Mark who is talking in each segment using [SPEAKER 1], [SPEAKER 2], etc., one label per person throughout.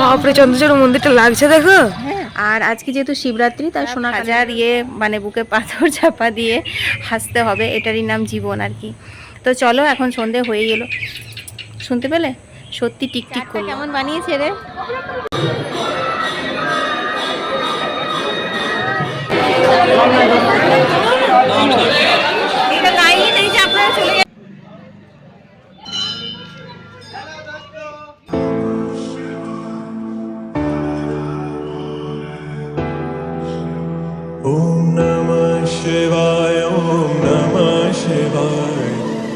[SPEAKER 1] বাপরে চন্দ্রচূড় মন্দিরটা লাগছে দেখো।
[SPEAKER 2] আর আজকে যেহেতু শিবরাত্রি তাই সোনা হাজার ইয়ে মানে বুকে পাথর চাপা দিয়ে হাসতে হবে এটারই নাম জীবন আর কি। তো চলো এখন সন্ধে হয়ে গেল। শুনতে পেলে? সত্যি টিকটিক করল। কেমন বানিয়েছে রে? এটা
[SPEAKER 3] शिवाय ॐ नमः शिवाय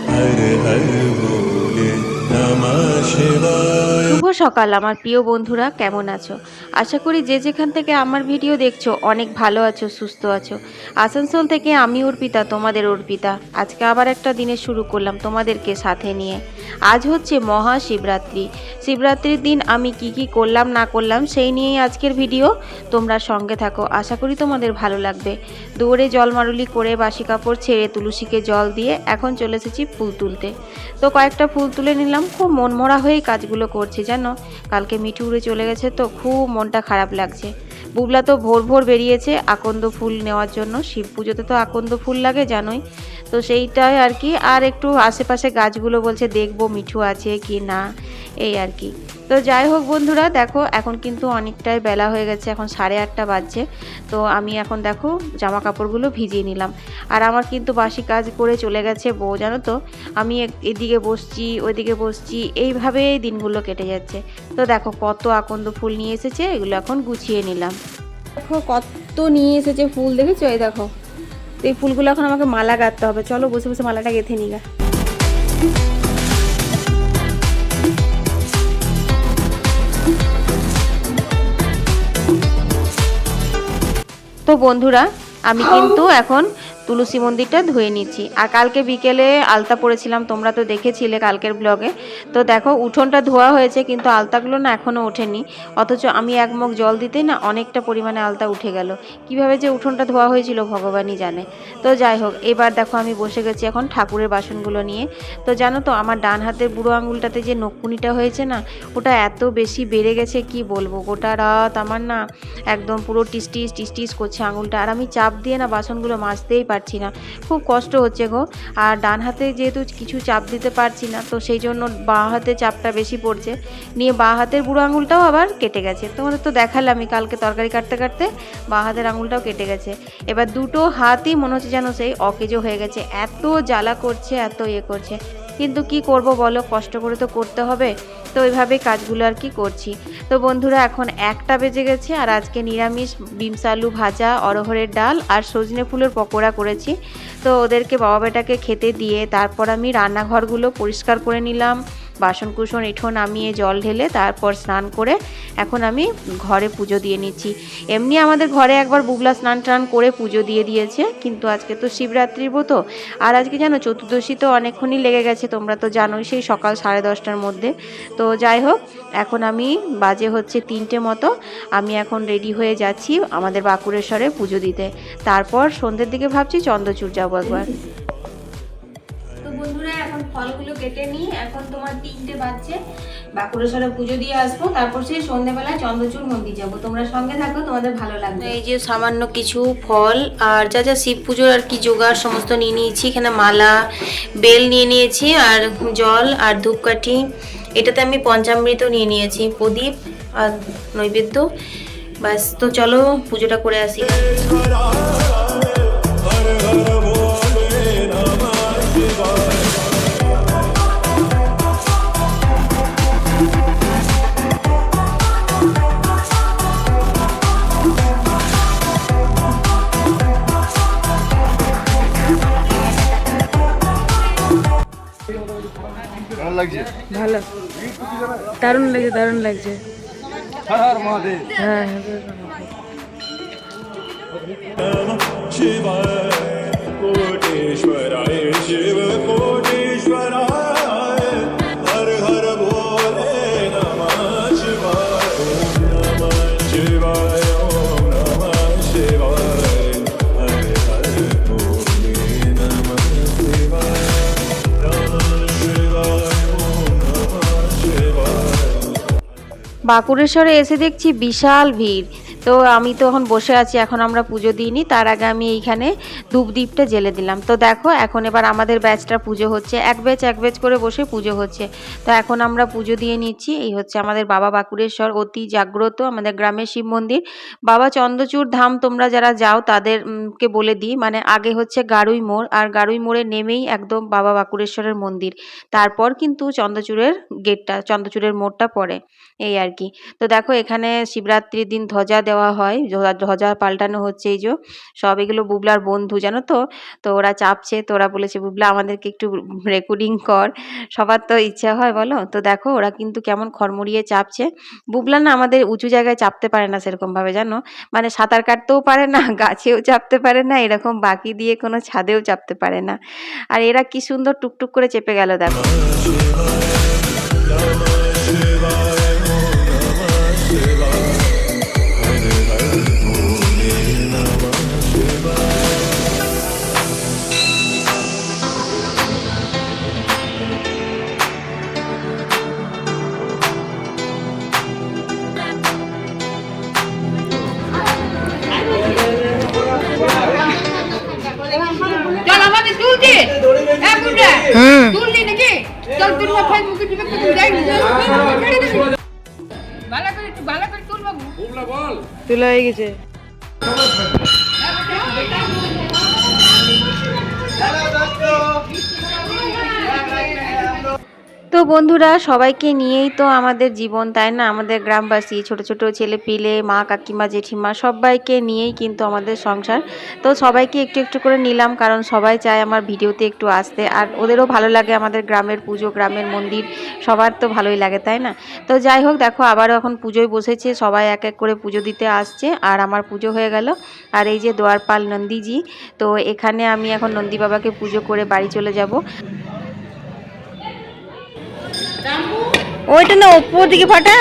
[SPEAKER 3] हर हर भोले नमः शिवाय
[SPEAKER 2] শুভ সকাল আমার প্রিয় বন্ধুরা কেমন আছো আশা করি যে যেখান থেকে আমার ভিডিও দেখছ, অনেক ভালো আছো, সুস্থ আছো। আসানসোল থেকে আমি অর্পিতা, তোমাদের অর্পিতা। আজকে আবার একটা দিনে শুরু করলাম তোমাদেরকে সাথে নিয়ে। আজ হচ্ছে মহা শিবরাত্রি শিবরাত্রির দিন আমি কি কি করলাম, না করলাম, সেই নিয়েই আজকের ভিডিও। তোমরা সঙ্গে থাকো। আশা করি তোমাদের ভালো লাগবে। দৌড়ে জল মারুলি করে বাসি কাপড় ছেড়ে তুলসীকে জল দিয়ে এখন চলে এসেছি ফুল তুলতে। তো কয়েকটা ফুল তুলে নিলাম। খুব মনমরা হয়েই কাজগুলো করছি, জানো? কালকে মিঠু উড়ে চলে গেছে তো খুব মনটা খারাপ লাগছে। বুবলা তো ভোর ভোর বেরিয়েছে আকন্দ ফুল নেওয়ার জন্য। শিব পুজোতে তো আকন্দ ফুল লাগে জানোই। তো সেইটাই আর কি। আর একটু আশেপাশে গাছগুলো বলছে, দেখব মিঠু আছে কি না, এই আর কি। তো যাই হোক বন্ধুরা, দেখো এখন কিন্তু অনেকটাই বেলা হয়ে গেছে, এখন সাড়ে আটটা বাজছে। তো আমি এখন দেখো জামা কাপড়গুলো ভিজিয়ে নিলাম। আর আমার কিন্তু বাসি কাজ করে চলে গেছে বউ, জানো তো? আমি এদিকে বসছি, ওইদিকে বসছি, এইভাবেই দিনগুলো কেটে যাচ্ছে। তো দেখো কত আকন্দ ফুল নিয়ে এসেছে, এগুলো এখন গুছিয়ে নিলাম। দেখো কত নিয়ে এসেছে ফুল, দেখেছ? এই দেখো। তো এই ফুলগুলো এখন আমাকে মালা গাঁথতে হবে। চলো বসে বসে মালাটা গেঁথে নিগা তো বন্ধুরা আমি কিন্তু এখন তুলসী মন্দিরটা ধুয়ে নিচ্ছি। আর কালকে বিকেলে আলতা পড়েছিলাম তোমরা তো দেখেছিলে কালকের ব্লগে। তো দেখো, উঠোনটা ধোয়া হয়েছে, কিন্তু আলতাগুলো না এখনও ওঠেনি। অথচ আমি এক মগ জল দিতেই না অনেকটা পরিমাণে আলতা উঠে গেল। কীভাবে যে উঠোনটা ধোয়া হয়েছিল ভগবানই জানে। তো যাই হোক, এবার দেখো আমি বসে গেছি এখন ঠাকুরের বাসনগুলো নিয়ে। তো জানো তো, আমার ডান হাতের বুড়ো আঙুলটাতে যে নকুনিটা হয়েছে না, ওটা এত বেশি বেড়ে গেছে, কি বলব? গোটা রাত আমার না একদম পুরো টিসটিস টিসটিস করছে আঙুলটা। আর আমি চাপ দিয়ে না বাসনগুলো মাজতেই পারছি না। খুব কষ্ট হচ্ছে গো। আর ডান হাতে যেহেতু কিছু চাপ দিতে পারছি না, তো সেই জন্য বাঁ হাতে চাপটা বেশি পড়ছে। নিয়ে বাঁ হাতের বুড়ো আঙুলটাও আবার কেটে গেছে। তোমাদের তো দেখালাম আমি কালকে তরকারি কাটতে কাটতে বাঁ হাতের আঙুলটাও কেটে গেছে। এবার দুটো হাতই মনে হচ্ছে যেন সেই অকেজো হয়ে গেছে। এত জ্বালা করছে, এত ইয়ে করছে। কিন্তু কি করব বলো? কষ্ট করে তো করতে হবে। তো ওইভাবেই কাজগুলো আর কি করছি। তো বন্ধুরা, এখন একটা বেজে গেছে আর আজকে নিরামিষ ডিমসালু ভাজা অরহরের ডাল আর সজনে ফুলের পকোড়া করেছি। তো ওদেরকে বাবা বেটাকে খেতে দিয়ে তারপর আমি রান্নাঘরগুলো পরিষ্কার করে নিলাম। বাসন কুসন এঁঠো নামিয়ে জল ঢেলে তারপর স্নান করে এখন আমি ঘরে পুজো দিয়ে নিচ্ছি। এমনি আমাদের ঘরে একবার বুগলা স্নান টান করে পুজো দিয়ে দিয়েছে, কিন্তু আজকে তো শিবরাত্রির ব্রত। আর আজকে জানো, চতুর্দশী তো অনেকক্ষণই লেগে গেছে, তোমরা তো জানোই সেই সকাল সাড়ে দশটার মধ্যে। তো যাই হোক, এখন আমি বাজে হচ্ছে তিনটে মতো, আমি এখন রেডি হয়ে যাচ্ছি আমাদের বাঁকুড়েশ্বরে পুজো দিতে। তারপর সন্ধ্যের দিকে ভাবছি চন্দ্রচূড় যাব একবার। ফলগুলো কেটে নিই এখন তোমার তিনটে বাজছে। বাঁকুড়েশ্বরে পুজো দিয়ে আসব তারপর সেই সন্ধ্যেবেলায় চন্দ্রচূড় মন্দির যাব। তোমরা সঙ্গে থাকো তোমাদের ভালো লাগবে। এই যে সামান্য কিছু ফল আর যা যা শিব পুজোর আর কি জোগাড় সমস্ত নিয়ে নিয়েছি এখানে মালা বেল নিয়ে নিয়েছি আর জল আর ধূপকাঠি। এটাতে আমি পঞ্চামৃত নিয়ে নিয়েছি প্রদীপ আর নৈবেদ্য। ব্যাস তো চলো পুজোটা করে আসি।
[SPEAKER 4] ভালো লাগছে
[SPEAKER 1] ভালো দারুণ লাগছে দারুণ লাগছে
[SPEAKER 4] হর মহাদেব
[SPEAKER 1] হ্যাঁ হ্যাঁ
[SPEAKER 3] नमः शिवाय कोटेश्वराय शिव कोटेश्वराय
[SPEAKER 2] বাঁকুড়েশ্বরে এসে দেখছি বিশাল ভিড়। তো আমি তো এখন বসে আছি, এখন আমরা পুজো দিইনি, তার আগে আমি এইখানে ধূপদীপটা জেলে দিলাম। তো দেখো, এখন এবার আমাদের ব্যাচটা পুজো হচ্ছে, এক ব্যাচ এক ব্যাচ করে বসে পুজো হচ্ছে। তো এখন আমরা পুজো দিয়ে নিচ্ছি, এই হচ্ছে আমাদের বাবা বাঁকুড়েশ্বর, অতি জাগ্রত আমাদের গ্রামের শিব মন্দির। বাবা চন্দ্রচূড় ধাম, তোমরা যারা যাও তাদেরকে বলে দিই মানে আগে হচ্ছে গারুই মোড়, আর গারুই মোড়ে নেমেই একদম বাবা বাঁকুড়েশ্বরের মন্দির। তারপর কিন্তু চন্দ্রচূড়ের গেটটা চন্দ্রচূড়ের মোড়টা পড়ে, এই আর কি। তো দেখো, এখানে শিবরাত্রির দিন ধ্বজা দেওয়া হয় ধ্বজা- ধ্বজা পাল্টানো হচ্ছে এই যে, সব এগুলো বুবলার বন্ধু জানো তো? তো ওরা চাপছে, তো ওরা বলেছে, বুবলা, আমাদেরকে একটু রেকর্ডিং কর, সবার তো ইচ্ছা হয় বলো? তো দেখো, ওরা কিন্তু কেমন খড়মড়িয়ে চাপছে। বুবলা না আমাদের উঁচু জায়গায় চাপতে পারে না সেরকমভাবে জানো? মানে সাঁতার কাটতেও পারে না, গাছেও চাপতে পারে না, এরকম বাকি দিয়ে কোনো ছাদেও চাপতে পারে না। আর এরা কি সুন্দর টুকটুক করে চেপে গেল, দেখো।
[SPEAKER 5] আমাদের হ্যাঁ বুড়া তুললি নাকি চল তুলবো ফেসবুকে দিবে তো যাই ভালো করে ভালো করে তুল বাবু।
[SPEAKER 1] তুলে হয়ে গেছে।
[SPEAKER 2] তো বন্ধুরা, সবাইকে নিয়েই তো আমাদের জীবন, তাই না? আমাদের গ্রামবাসী, ছোট ছোট ছেলে পিলে মা, কাকিমা, জেঠিমা, সবাইকে নিয়েই কিন্তু আমাদের সংসার। তো সবাইকে একটু একটু করে নিলাম, কারণ সবাই চায় আমার ভিডিওতে একটু আসতে। আর ওদেরও ভালো লাগে আমাদের গ্রামের পুজো, গ্রামের মন্দির, সবার তো ভালোই লাগে, তাই না? তো যাই হোক, দেখো, আবারও এখন পুজোয় বসেছে, সবাই এক এক করে পুজো দিতে আসছে। আর আমার পুজো হয়ে গেল। আর এই যে দোয়ারপাল নন্দীজি, তো এখানে আমি এখন নন্দী বাবাকে পুজো করে বাড়ি চলে যাব।
[SPEAKER 1] ওইটা না ওপর দিকে ফাটা।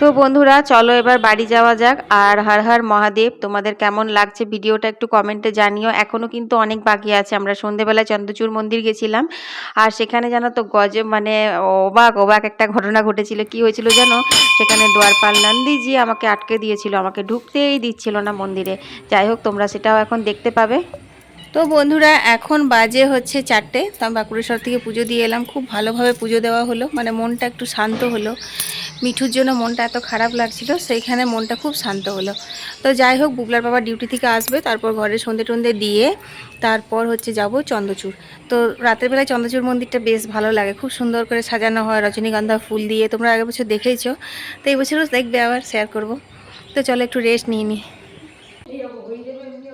[SPEAKER 2] তো বন্ধুরা, চলো এবার বাড়ি যাওয়া যাক। আর হর হর মহাদেব, তোমাদের কেমন লাগছে ভিডিওটা একটু কমেন্টে জানিও। এখনও কিন্তু অনেক বাকি আছে। আমরা সন্ধেবেলায় চন্দ্রচূড় মন্দির গেছিলাম। আর সেখানে জানো তো গজে মানে অবাক অবাক একটা ঘটনা ঘটেছিল। কি হয়েছিল জানো? সেখানে দোয়ারপাল নন্দীজি আমাকে আটকে দিয়েছিল। আমাকে ঢুকতেই দিচ্ছিল না মন্দিরে। যাই হোক, তোমরা সেটাও এখন দেখতে পাবে। তো বন্ধুরা, এখন বাজে হচ্ছে চারটে। তো আমি বাঁকুড়েশ্বর থেকে পুজো দিয়ে এলাম। খুব ভালোভাবে পুজো দেওয়া হলো। মানে মনটা একটু শান্ত হলো। মিঠুর জন্য মনটা এত খারাপ লাগছিল, সেইখানে মনটা খুব শান্ত হলো। তো যাই হোক, বুবলার বাবা ডিউটি থেকে আসবে, তারপর ঘরে সন্ধে টন্ধে দিয়ে তারপর হচ্ছে যাব চন্দ্রচূড়। তো রাতের বেলায় চন্দ্রচূড় মন্দিরটা বেশ ভালো লাগে, খুব সুন্দর করে সাজানো হয়, রজনীগন্ধা ফুল দিয়ে, তোমরা আগের বছর দেখেইছো। তো এই বছরও দেখবে আবার শেয়ার করব। তো চলো একটু রেস্ট নিয়ে নিই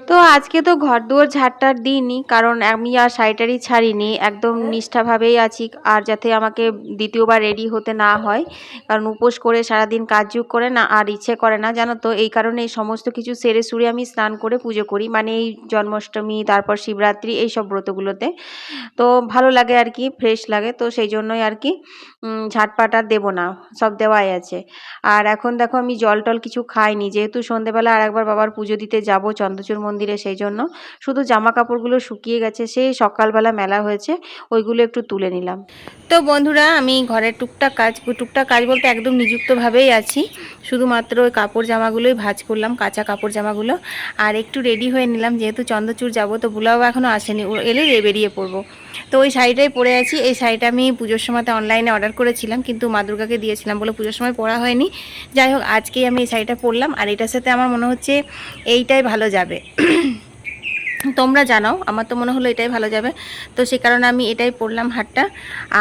[SPEAKER 2] তো আজকে তো ঘর দুয়ার ঝাড়টার দিইনি কারণ আমি আর শাড়িটারি ছাড়িনি, একদম নিষ্ঠাভাবেই আছি, আর যাতে আমাকে দ্বিতীয়বার রেডি হতে না হয়, কারণ উপোস করে সারাদিন কাজযুগ করে না, আর ইচ্ছে করে না, জানো তো, এই কারণে এই সমস্ত কিছু সেরে সুরে আমি স্নান করে পুজো করি মানে এই জন্মাষ্টমী, তারপর শিবরাত্রি, এই সব ব্রতগুলোতে। তো ভালো লাগে আর কি ফ্রেশ লাগে, তো সেই জন্যই আর কি ঝাটপাট আর দেবো না, সব দেওয়াই আছে। আর এখন দেখো আমি জল টল কিছু খাইনি, যেহেতু সন্ধেবেলা আর একবার বাবার পুজো দিতে যাব, চন্দ্রচূড় মন্দিরে সেই জন্য। শুধু জামা কাপড়গুলো শুকিয়ে গেছে, সেই সকালবেলা মেলা হয়েছে, ওইগুলো একটু তুলে নিলাম। তো বন্ধুরা, আমি ঘরের টুকটাক কাজ টুকটাক কাজ বলতে একদম নিযুক্তভাবেই আছি। শুধুমাত্র ওই কাপড় জামাগুলোই ভাঁজ করলাম, কাঁচা কাপড় জামাগুলো। আর একটু রেডি হয়ে নিলাম, যেহেতু চন্দ্রচূড় যাব, তো বুলাও এখনও আসেনি এলে বেরিয়ে পড়ব। তো ওই শাড়িটাই পরে আছি, এই শাড়িটা আমি পুজোর সময়তে অনলাইনে অর্ডার করেছিলাম, কিন্তু মা দুর্গাকে দিয়েছিলাম বলে পুজোর সময় পরা হয়নি। যাই হোক, আজকেই আমি এই শাড়িটা পরলাম, আর এটার সাথে আমার মনে হচ্ছে এইটাই ভালো যাবে। তোমরা জানাও, আমার তো মনে হলো এটাই ভালো যাবে। তো সে কারণে আমি এটাই পরলাম হাটটা।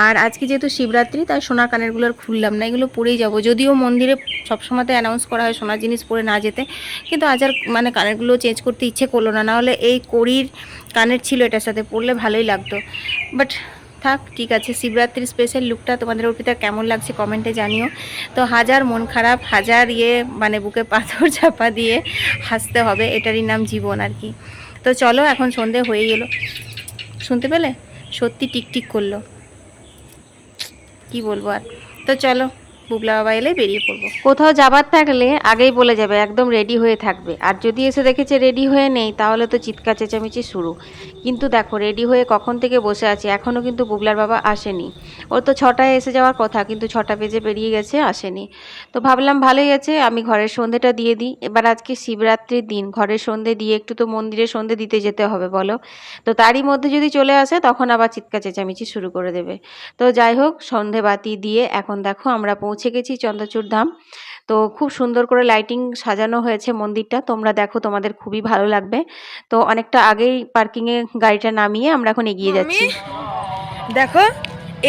[SPEAKER 2] আর আজকে যেহেতু শিবরাত্রি, তাই সোনার কানেরগুলো আর খুললাম না, এগুলো পরেই যাব। যদিও মন্দিরে সবসময় তো অ্যানাউন্স করা হয় সোনার জিনিস পরে না যেতে, কিন্তু আজ আর মানে কানেরগুলো চেঞ্জ করতে ইচ্ছে করল না। নাহলে এই কড়ির কানের ছিল এটার সাথে, পরলে ভালোই লাগতো। বাট থাক, ঠিক আছে। শিবরাত্রির স্পেশাল লুকটা তোমাদের অর্পিতা কেমন লাগছে কমেন্টে জানিও। তো হাজার মন খারাপ, হাজার ইয়ে মানে বুকে পাথর চাপা দিয়ে হাসতে হবে, এটারই নাম জীবন আর কি। তো চলো, এখন সন্ধে হয়ে গেল শুনতে পেলে? সত্যি টিকটিক করল। কি বলব আর? তো চলো।
[SPEAKER 1] বুবলা বাবা এলে বেরিয়ে পড়ব।
[SPEAKER 2] কোথাও যাবার থাকলে আগেই বলে যাবে, একদম রেডি হয়ে থাকবে। আর যদি এসে দেখেছে রেডি হয়ে নেই, তাহলে তো চিৎকার চেঁচামেচি শুরু। কিন্তু দেখো রেডি হয়ে কখন থেকে বসে আছে এখনও কিন্তু বুবলার বাবা আসেনি। ওর তো ছটায় এসে যাওয়ার কথা, কিন্তু ছটা বেজে বেরিয়ে গেছে, আসেনি। তো ভাবলাম ভালোই আছে, আমি ঘরের সন্ধেটা দিয়ে দিই। এবার আজকে শিবরাত্রির দিন, ঘরের সন্ধে দিয়ে একটু তো মন্দিরে সন্ধে দিতে যেতে হবে, বলো? তো তারই মধ্যে যদি চলে আসে, তখন আবার চিৎকার চেঁচামেচি শুরু করে দেবে। তো যাই হোক সন্ধে বাতি দিয়ে এখন দেখো আমরা পৌঁছে গেছি চন্দ্রচূড় ধাম। তো খুব সুন্দর করে লাইটিং সাজানো হয়েছে মন্দিরটা। তোমরা দেখো তোমাদের খুবই ভালো লাগবে। তো অনেকটা আগেই পার্কিংয়ে গাড়িটা নামিয়ে আমরা এখন এগিয়ে যাচ্ছি।
[SPEAKER 1] দেখো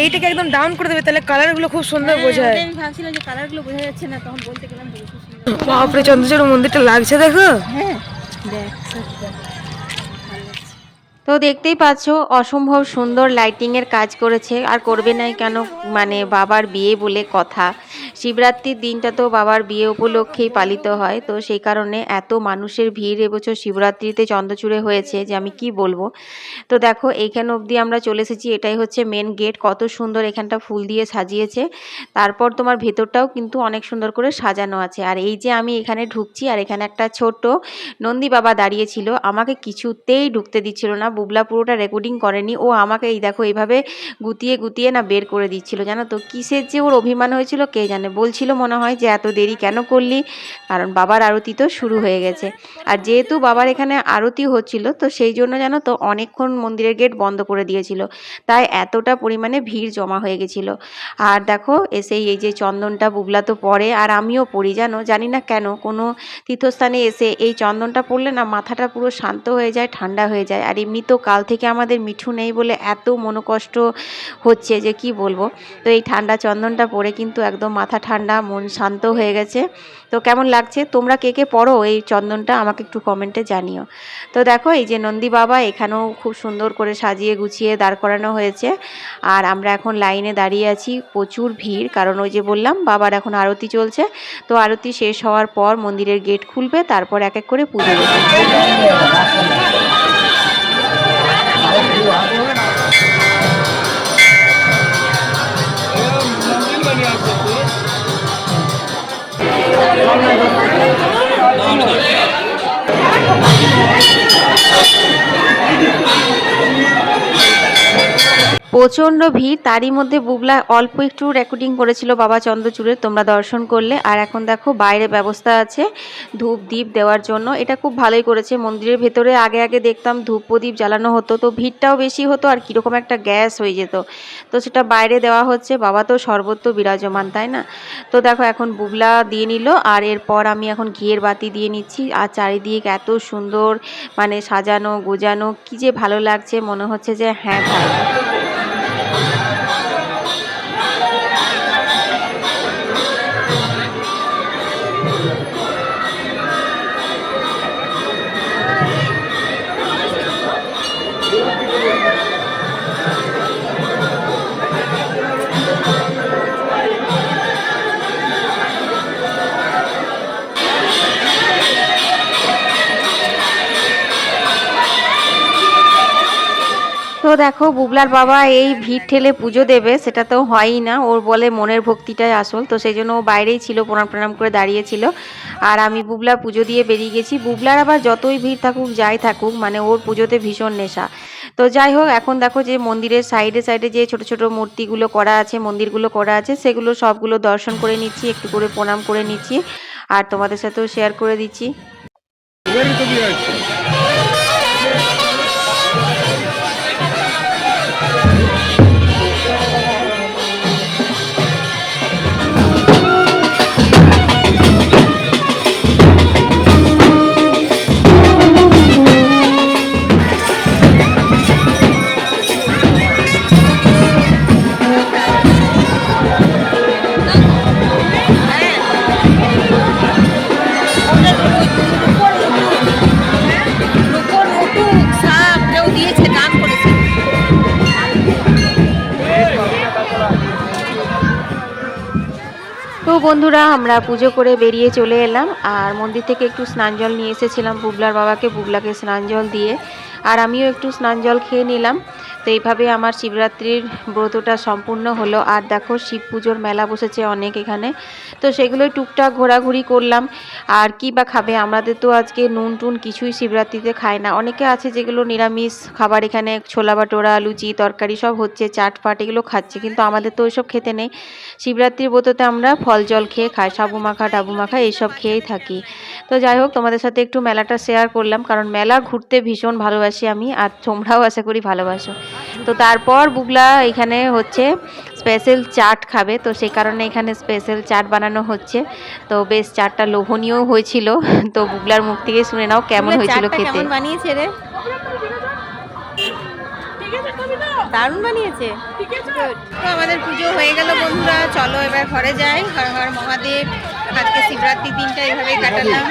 [SPEAKER 1] এইটাকে একদম ডাউন করে দেবে তাহলে কালারগুলো খুব সুন্দর বোঝায়।
[SPEAKER 6] আমি ভাবছিলাম যে কালারগুলো বোঝা যাচ্ছে না তখন বলতে গেলাম বলে খুব সুন্দর।
[SPEAKER 1] বাপরে চন্দ্রচূড় মন্দিরটা লাগছে দেখো।
[SPEAKER 6] হ্যাঁ দেখ
[SPEAKER 2] তো দেখতেই পাচ্ছ, অসম্ভব সুন্দর লাইটিংয়ের কাজ করেছে। আর করবে নাই কেন? মানে বাবার বিয়ে বলে কথা। শিবরাত্রির দিনটা তো বাবার বিয়ে উপলক্ষেই পালিত হয়, তো সেই কারণে এত মানুষের ভিড় এবছর শিবরাত্রিতে চন্দ্রচূড়ে হয়েছে যে আমি কি বলব। তো দেখো, এইখানে অবধি আমরা চলে এসেছি, এটাই হচ্ছে মেন গেট কত সুন্দর এখানটা ফুল দিয়ে সাজিয়েছে। তারপর তোমার ভেতরটাও কিন্তু অনেক সুন্দর করে সাজানো আছে। আর এই যে আমি এখানে ঢুকছি, আর এখানে একটা ছোট নন্দী বাবা দাঁড়িয়েছিল আমাকে কিছুতেই ঢুকতে দিচ্ছিল না, বুবলা পুরোটা রেকর্ডিং করেনি, ও আমাকে এই দেখো এইভাবে গুতিয়ে গুতিয়ে না বের করে দিচ্ছিল, জানো তো? কিসের যে ওর অভিমান হয়েছিল, কে জানে? বলছিল মনে হয় যে, এত দেরি কেন করলি? কারণ বাবার আরতি তো শুরু হয়ে গেছে। আর যেহেতু বাবার এখানে আরতি হচ্ছিল, তো সেই জন্য জানো তো অনেকক্ষণ মন্দিরের গেট বন্ধ করে দিয়েছিল। তাই এতটা পরিমাণে ভিড় জমা হয়ে গেছিল। আর দেখো, এসেই এই যে চন্দনটা, বুবলা তো পরে, আর আমিও পড়ি, জানো? জানি না কেন, কোনো তীর্থস্থানে এসে এই চন্দনটা পড়লে না মাথাটা পুরো শান্ত হয়ে যায়, ঠান্ডা হয়ে যায়। আর এমনি তো কাল থেকে আমাদের মিঠু নেই বলে এত মনোকষ্ট হচ্ছে যে কি বলব? তো এই ঠান্ডা চন্দনটা পরে কিন্তু একদম মাথা ঠান্ডা, মন শান্ত হয়ে গেছে। তো কেমন লাগছে? তোমরা কে কে পড়ো এই চন্দনটা আমাকে একটু কমেন্টে জানিও। তো দেখো, এই যে নন্দী বাবা, এখানেও খুব সুন্দর করে সাজিয়ে গুছিয়ে দাঁড় করানো হয়েছে। আর আমরা এখন লাইনে দাঁড়িয়ে আছি, প্রচুর ভিড়। কারণ ওই যে বললাম, বাবার এখন আরতি চলছে। তো আরতি শেষ হওয়ার পর মন্দিরের গেট খুলবে, তারপর এক এক করে পুজো দেবে। প্রচণ্ড ভিড়, তারই মধ্যে বুবলা অল্প একটু রেকর্ডিং করেছিল বাবা চন্দ্রচূড়ের তোমরা দর্শন করলে। আর এখন দেখো, বাইরে ব্যবস্থা আছে ধূপ দ্বীপ দেওয়ার জন্য। এটা খুব ভালোই করেছে। মন্দিরের ভেতরে আগে আগে দেখতাম ধূপ প্রদীপ জ্বালানো হতো, তো ভিড়টাও বেশি হতো আর কীরকম একটা গ্যাস হয়ে যেত। তো সেটা বাইরে দেওয়া হচ্ছে। বাবা তো সর্বত্র বিরাজমান, তাই না? তো দেখো, এখন বুবলা দিয়ে নিল। আর এরপর আমি এখন ঘিয়ের বাতি দিয়ে নিচ্ছি। আর চারিদিক এত সুন্দর মানে সাজানো, গোজানো, কি যে ভালো লাগছে। মনে হচ্ছে যে হ্যাঁ ভাই। দেখো, বুবলার বাবা এই ভিড় ঠেলে পুজো দেবে, সেটা তো হয়ই না। ওর বলে মনের ভক্তিটাই আসল, তো সেই জন্য ও বাইরেই ছিল, প্রণাম প্রণাম করে দাঁড়িয়েছিল। আর আমি বুবলার পুজো দিয়ে বেরিয়ে গেছি। বুবলার আবার যতই ভিড় থাকুক, যাই থাকুক মানে ওর পুজোতে ভীষণ নেশা। তো যাই হোক, এখন দেখো যে মন্দিরের সাইডে সাইডে যে ছোট ছোট মূর্তিগুলো করা আছে, মন্দিরগুলো করা আছে, সেগুলো সবগুলো দর্শন করে নিচ্ছি, একটু করে প্রণাম করে নিচ্ছি। আর তোমাদের সাথেও শেয়ার করে দিচ্ছি। বন্ধুরা, আমরা পুজো করে বেরিয়ে চলে এলাম আর মন্দির থেকে একটু স্নান জল নিয়ে এসেছিলাম বুবলার বাবাকে, বুবলাকে স্নান জল দিয়ে। আর আমিও একটু স্নান জল খেয়ে নিলাম। তো এইভাবে আমার শিবরাত্রির ব্রতটা সম্পূর্ণ হলো। আর দেখো, শিব পুজোর মেলা বসেছে অনেক এখানে। তো সেগুলোই টুকটাক ঘোরাঘুরি করলাম। আর কি বা খাবে? আমাদের তো আজকে নুন টুন কিছুই শিবরাত্রিতে খায় না। অনেকে আছে যেগুলো নিরামিষ খাবার এখানে, ছোলা বাটোরা, লুচি, তরকারি সব হচ্ছে চাট ফাট এগুলো খাচ্ছে। কিন্তু আমাদের তো ওইসব খেতে নেই। শিবরাত্রির ব্রততে আমরা ফল জল খেয়ে খাই সাবু মাখা ডাবু মাখা এইসব খেয়েই থাকি। তো যাই হোক তোমাদের সাথে একটু মেলাটা শেয়ার করলাম কারণ মেলা ঘুরতে ভীষণ ভালোবাসি আমি আর তোমরাও আশা করি ভালোবাসো। তো তারপর বুগলা এখানে হচ্ছে স্পেশাল চাট খাবে তো সেই কারণে এখানে স্পেশাল চাট বানানো হচ্ছে। তো বেশ চাটটা লোভনীয় হয়েছিল তো বুগলার মুখ থেকে শুনে নাও কেমন হয়েছিল খেতে।
[SPEAKER 6] বানিয়েছে রে? দারুণ বানিয়েছে। তো আমাদের পুজো হয়ে গেল বন্ধুরা চলো এবার ঘরে যাই। হর হর মহাদেব আজকে শিবরাত্রি দিনটা এভাবেই কাটালাম।